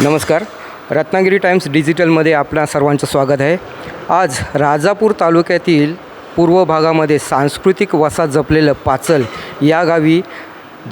नमस्कार. रत्नागिरी टाइम्स डिजिटलमध्ये आपल्या सर्वांचं स्वागत आहे. आज राजापूर तालुक्यातील पूर्व भागामध्ये सांस्कृतिक वसा जपलेलं पाचल या गावी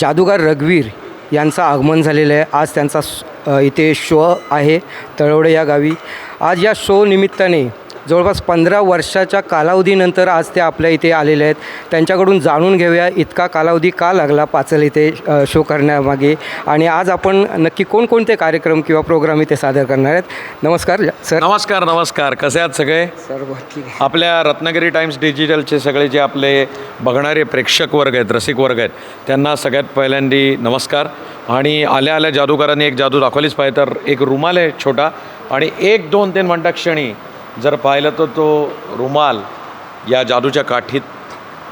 जादूगार रघुवीर यांचं आगमन झालेलं आहे. आज त्यांचा इथे शो आहे तळवडे या गावी. आज या शो निमित्ताने जवळपास पंधरा वर्षाच्या कालावधीनंतर आज ते आपल्या इथे आलेले आहेत. त्यांच्याकडून जाणून घेऊया इतका कालावधी का लागला पाचल इथे शो करण्यामागे? आणि आज आपण नक्की कोणकोणते कार्यक्रम किंवा प्रोग्राम इथे सादर करणार आहेत? नमस्कार सर. नमस्कार नमस्कार. कसे आहात सगळे? सर्व ठीक आहे. आपल्या रत्नागिरी टाइम्स डिजिटलचे सगळे जे आपले बघणारे प्रेक्षक वर्ग आहेत रसिक वर्ग आहेत त्यांना सगळ्यात पहिल्यांदी नमस्कार. आणि आल्या आल्या जादूगारांनी एक जादू दाखवलीच पाहिजे तर एक रुमाल आहे छोटा आणि एक दोन तीन म्हणता क्षणी जर पाहिलं तर तो रुमाल या जादूच्या काठीत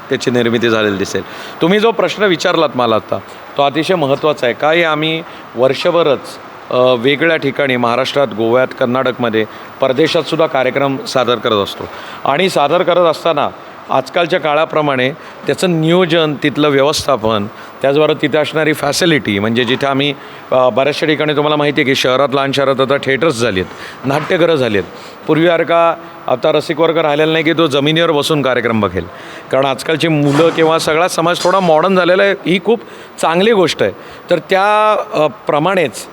त्याची निर्मिती झालेली दिसेल. तुम्ही जो प्रश्न विचारलात मला आता तो अतिशय महत्त्वाचा आहे. काय आम्ही वर्षभरच वेगळ्या ठिकाणी महाराष्ट्रात गोव्यात कर्नाटकमध्ये परदेशातसुद्धा कार्यक्रम सादर करत असतो. आणि सादर करत असताना आजकालच्या काळाप्रमाणे त्याचं नियोजन तिथलं व्यवस्थापन त्याचबरोबर तिथे असणारी फॅसिलिटी म्हणजे जिथे आम्ही बऱ्याचशा ठिकाणी तुम्हाला माहिती आहे की शहरात लहान शहरात आता थिएटर्स झाली आहेत नाट्यगृह झाली आहेत पूर्वीसारखा आता रसिकवर्ग राहिलेला नाही की तो जमिनीवर बसून कार्यक्रम बघेल. कारण आजकालची मुलं किंवा सगळा समाज थोडा मॉडर्न झालेला आहे ही खूप चांगली गोष्ट आहे. तर त्या प्रमाणेच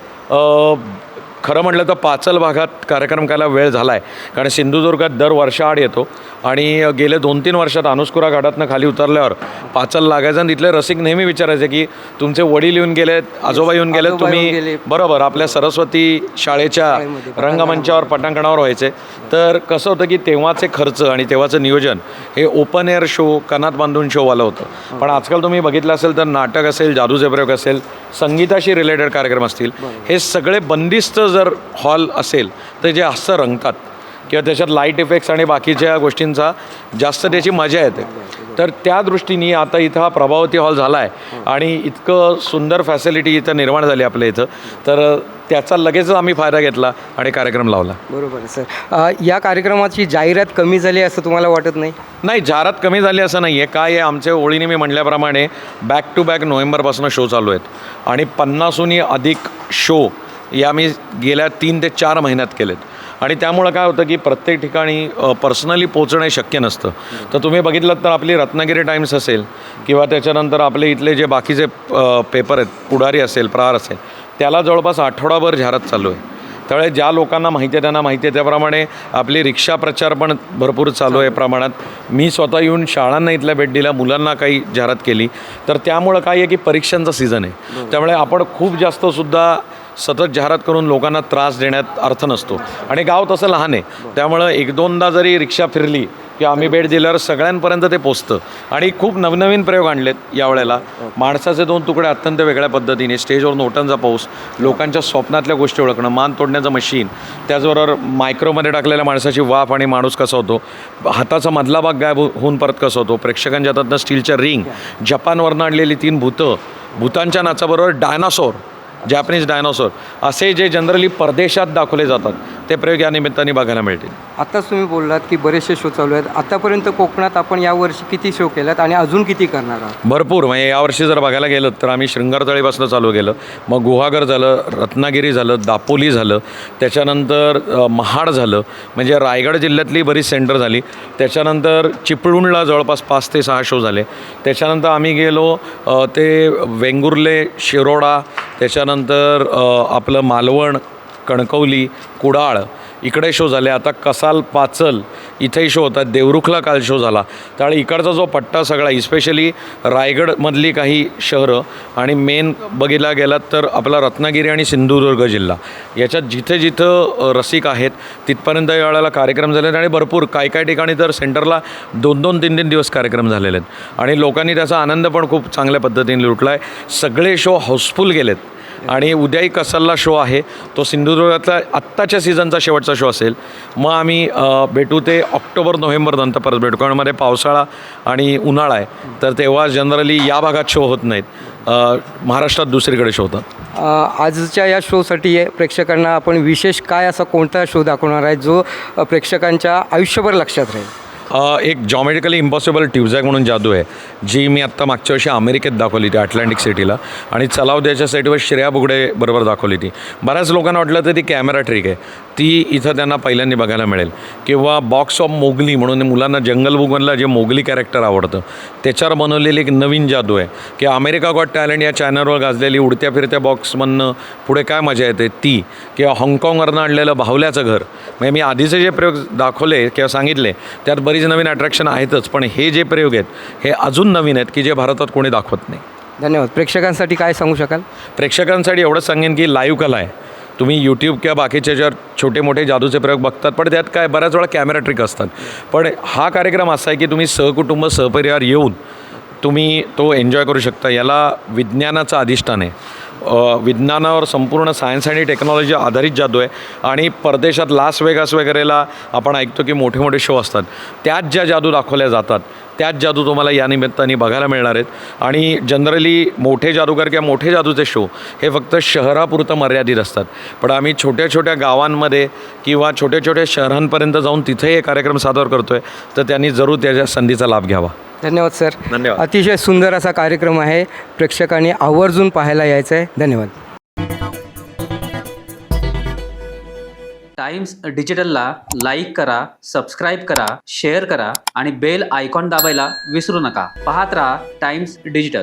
खरं म्हटलं तर पाचल भागात कार्यक्रम करायला वेळ झाला आहे कारण सिंधुदुर्गात दर वर्षाआड येतो. आणि गेले दोन तीन वर्षात अनुस्कुरा घाटातनं खाली उतरल्यावर पाचल लागायचं आणि तिथले रसिक नेहमी विचारायचे की तुमचे वडील येऊन गेलेत आजोबा येऊन गेलेत तुम्ही. बरोबर आपल्या सरस्वती शाळेच्या रंगमंचावर पटांगणावर व्हायचे. तर कसं होतं की तेव्हाचे खर्च आणि तेव्हाचं नियोजन हे ओपन एअर शो कनात बांधून शोवालं होतं. पण आजकाल तुम्ही बघितलं असेल तर नाटक असेल जादूचे प्रयोग असेल संगीताशी रिलेटेड कार्यक्रम असतील. हे सगळे बंदिस्त जर हॉल असेल तर जे जास्त रंगतात किंवा त्याच्यात लाइट इफेक्ट्स आणि बाकीच्या गोष्टींचा जास्त त्याची मजा येते. तर त्या दृष्टीने आता इथं हा प्रभावती हॉल झाला आहे आणि इतकं सुंदर फॅसिलिटी इथं निर्माण झाली आपल्या इथं. तर त्याचा लगेचच आम्ही फायदा घेतला आणि कार्यक्रम लावला. बरोबर सर. या कार्यक्रमाची जाहिरात कमी झाली असं तुम्हाला वाटत नाही? नाही जाहिरात कमी झाली असं नाही आहे काय आहे आमच्या ओळीने मी म्हटल्याप्रमाणे बॅक टू बॅक नोव्हेंबरपासून शो चालू आहेत. आणि पन्नासहूनही अधिक शो या मी गेल्या तीन ते चार महिन्यात केलेत. आणि त्यामुळं काय होतं की प्रत्येक ठिकाणी पर्सनली पोचणं शक्य नसतं. तर तुम्ही बघितलं तर आपली रत्नागिरी टाइम्स असेल किंवा त्याच्यानंतर आपले इथले जे बाकीचे पेपर आहेत पुढारी असेल प्रहार असेल त्याला जवळपास आठवडाभर जाहिरात चालू आहे. त्यामुळे ज्या लोकांना माहिती आहे त्यांना माहिती आहे त्याप्रमाणे आपली रिक्षा प्रचार पण भरपूर चालू आहे प्रमाणात. मी स्वतः येऊन शाळांना इथल्या भेट दिल्या मुलांना काही जाहिरात केली. तर त्यामुळं काय आहे की परीक्षांचा सीझन आहे. त्यामुळे आपण खूप जास्त सुद्धा सतत जाहिरात करून लोकांना त्रास देण्यात अर्थ नसतो. आणि गाव तसं लहान आहे. त्यामुळं एक दोनदा जरी रिक्षा फिरली की आम्ही भेट दिल्यावर सगळ्यांपर्यंत ते पोचतं. आणि खूप नवनवीन प्रयोग आणलेत यावेळेला. माणसाचे दोन तुकडे अत्यंत वेगळ्या पद्धतीने स्टेजवर नोटांचा पाऊस लोकांच्या स्वप्नातल्या गोष्टी ओळखणं मान तोडण्याचं मशीन त्याचबरोबर मायक्रोमध्ये टाकलेल्या माणसाची वाफ आणि माणूस कसा होतो हाताचा मधला भाग गायब हो-, होऊन परत कसा होतो प्रेक्षकांच्या हातातनं स्टीलच्या रिंग जपानवरनं आणलेली तीन भूतं भूतांच्या नाचाबरोबर डायनासोर जॅपनीज डायनॉसॉर असे जे जनरली परदेशात दाखवले जातात. ते प्रयोग या निमित्ताने बघायला मिळतील. आत्ताच तुम्ही बोललात की बरेचसे शो चालू आहेत. आतापर्यंत कोकणात आपण यावर्षी किती शो केलात आणि अजून किती करणार आहात? भरपूर. म्हणजे यावर्षी जर बघायला गेलं तर आम्ही शृंगारतळीपासून चालू केलं. मग गुहागर झालं रत्नागिरी झालं दापोली झालं. त्याच्यानंतर महाड झालं. म्हणजे रायगड जिल्ह्यातली बरीच सेंटर झाली. त्याच्यानंतर चिपळूणला जवळपास पाच ते सहा शो झाले. त्याच्यानंतर आम्ही गेलो ते वेंगुर्ले शिरोडा. त्याच्यानंतर आपलं मालवण कणकवली कुडाळ इकडे शो झाले. आता कसाल पाचल इथेही शो होतात. देवरुखला काल शो झाला. त्यामुळे इकडचा जो पट्टा सगळा इस्पेशली रायगडमधली काही शहरं आणि मेन बघितला गेलात तर आपला रत्नागिरी आणि सिंधुदुर्ग जिल्हा. याच्यात जिथे जिथं रसिक आहेत तिथपर्यंत या वेळेला कार्यक्रम झाले आहेत. आणि भरपूर काही काही ठिकाणी तर सेंटरला दोन दोन तीन तीन दिवस कार्यक्रम झालेले आहेत. आणि लोकांनी त्याचा आनंद पण खूप चांगल्या पद्धतीने लुटला आहे सगळे शो हाऊसफुल गेलेत. आणि उद्याही कसलला शो आहे तो सिंधुदुर्गातला आत्ताच्या सीझनचा शेवटचा शो असेल. मग आम्ही भेटू ते ऑक्टोबर नोव्हेंबर नंतर परत भेटू. कारण मध्ये पावसाळा आणि उन्हाळा आहे. तर तेव्हा जनरली या भागात शो होत नाहीत. महाराष्ट्रात दुसरीकडे शो होतात. आजच्या या शोसाठी प्रेक्षकांना आपण विशेष काय असा कोणता शो दाखवणार आहे जो प्रेक्षकांच्या आयुष्यभर लक्षात राहील? एक जॉमेटिकली इम्पॉसिबल ट्युझॅक म्हणून जादू आहे जी मी आत्ता मागच्या वर्षी अमेरिकेत दाखवली ती अटलांटिक सिटीला आणि चलाव द्यायच्या साईडवर श्रेया बुगडे बरोबर दाखवली ती. बऱ्याच लोकांना वाटलं तर ती कॅमेरा ट्रिक आहे. ती इथं त्यांना पहिल्यांदा बघायला मिळेल. किंवा बॉक्स ऑफ मोगली म्हणून मुलांना जंगल बुगनला जे मोगली कॅरेक्टर आवडतं त्याच्यावर बनवलेली एक नवीन जादू आहे. की अमेरिका गॉट टॅलेंट या चॅनलवर गाजलेली उडत्या फिरत्या बॉक्समधनं पुढे काय मजा येते? ती. किंवा हाँगकाँगवरनं आणलेलं बाहुल्याचं घर. म्हणजे मी आधीचे जे प्रयोग दाखवले किंवा सांगितले त्यात बरीच नवीन अट्रॅक्शन आहेतच पण हे जे प्रयोग आहेत हे अजून नवीन आहेत की जे भारतात कोणी दाखवत नाही. धन्यवाद. प्रेक्षकांसाठी काय सांगू शकाल? प्रेक्षकांसाठी एवढंच सांगेन की लाईव्ह कला आहे. तुम्ही यूट्यूब किंवा बाकीच्या ज्यावर छोटे मोठे जादूचे प्रयोग बघतात पण त्यात काय बऱ्याच वेळा कॅमेरा ट्रिक असतात. पण हा कार्यक्रम असा आहे की तुम्ही सहकुटुंब सहपरिवार येऊन तुम्ही तो एन्जॉय करू शकता. याला विज्ञानाचं अधिष्ठान आहे. विज्ञानावर संपूर्ण सायन्स आणि टेक्नॉलॉजी आधारित जादू आहे. आणि परदेशात लास वेगास वगैरेला आपण ऐकतो की मोठे मोठे शो असतात. त्यात ज्या जादू दाखवल्या जातात त्याच जादू तुम्हाला या निमित्ताने बघायला मिळणार आहेत. आणि जनरली मोठे जादूगार किंवा मोठे जादूचे शो हे फक्त शहरापुरतं मर्यादित असतात. पण आम्ही छोट्या छोट्या गावांमध्ये किंवा छोट्या छोट्या शहरांपर्यंत जाऊन तिथेही हे कार्यक्रम सादर करतो आहे तर त्यांनी जरूर त्याच्या संधीचा लाभ घ्यावा. धन्यवाद सर. धन्यवाद. अतिशय सुंदर असा कार्यक्रम आहे. प्रेक्षकांनी आवर्जून पाहायला यायचं आहे धन्यवाद. टाइम्स डिजिटलला लाईक करा सबस्क्राईब करा शेअर करा आणि बेल आयकॉन दाबायला विसरू नका. पाहत राहा टाइम्स डिजिटल.